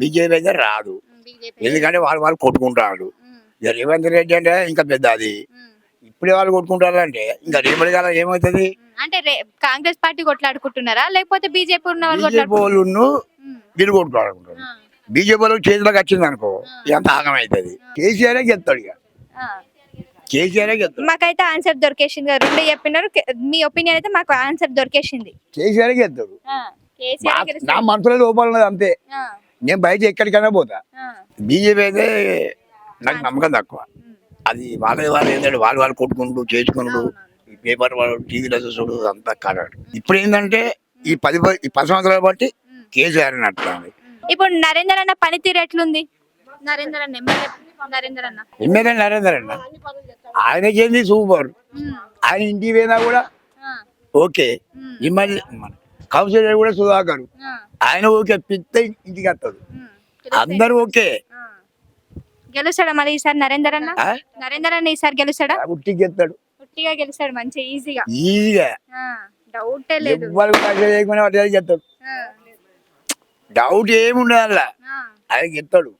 BJP అయితే రాదు ఎందుకంటే వాళ్ళు వాళ్ళు కొట్టుకుంటారు. ఇక రేవంత్ రెడ్డి అంటే ఇంకా పెద్ద అది. ఇప్పుడే వాళ్ళు కొట్టుకుంటారు అంటే ఇంకా రేపటి కాలం ఏమవుతుంది? అంటే కాంగ్రెస్ పార్టీ కొట్లాడుకుంటున్నారా? లేకపోతే బీజేపీ ఉన్న వాళ్ళు బీజేపీ వాళ్ళు వీళ్ళు కొట్టుకుంటారు బీజేపీ వాళ్ళకి చేతిలోకి వచ్చింది అనుకో ఇదంత ఆగమవుతుంది కేసీఆర్ గెలుతాడు ఇక. కేసీఆర్ గెలుతాడు మాకైతే ఆన్సర్ దొరికేసింది రెండు చెప్పినారు. మీ ఒపీనియన్ అయితే మాకు ఆన్సర్ దొరికేసింది. కేసీఆర్ గెలుతాడు నా-. మనసులో లోపల అంతే. నేను బయట ఎక్కడికైనా పోతా. బీజేపీ అయితే నాకు నమ్మకం తక్కువ. అది వాళ్ళ వాళ్ళు ఏంటంటే వాళ్ళు వాళ్ళు కొట్టుకుంటూ చేసుకుంటూ ఈ పేపర్ వాళ్ళు టీవీలో చూసుడు అంతా కాడాడు ఇప్పుడు ఏంటంటే ఈ పది ఈ పది సంవత్సరాలు బట్టి కేసీఆర్ నడుతుంది ఇప్పుడు నరేందర్ అన్న పనితీరు ఎట్లుంది? నరేందర్ అన్న ఎమ్మెల్యే నరేందర్ అన్న. ఎమ్మెల్యే నరేందర్ అన్న. ఆయనకేంది సూపర్. ఆయన ఇంటికి పోయినా కూడా ఆ, ఓకే. ఈ మధ్య కౌన్సిలర్ కూడా సుధాకర్. ఆయన ఓకే పిత్త ఇంటికి వస్తాడు. అందరూ ఓకే. గెలుస్తాడా మరి ఈసారి నరేందర్ అన్న? నరేందర్ అన్న ఈసారి గెలుస్తాడా? ఉట్టికి ఎత్తాడు పుట్టిగా గెలుస్తాడు మంచిగా ఈజీగా. ఈజీగా. డౌటే లేదు. డౌట్ ఏముండదు అలా ఆయన చెప్తాడు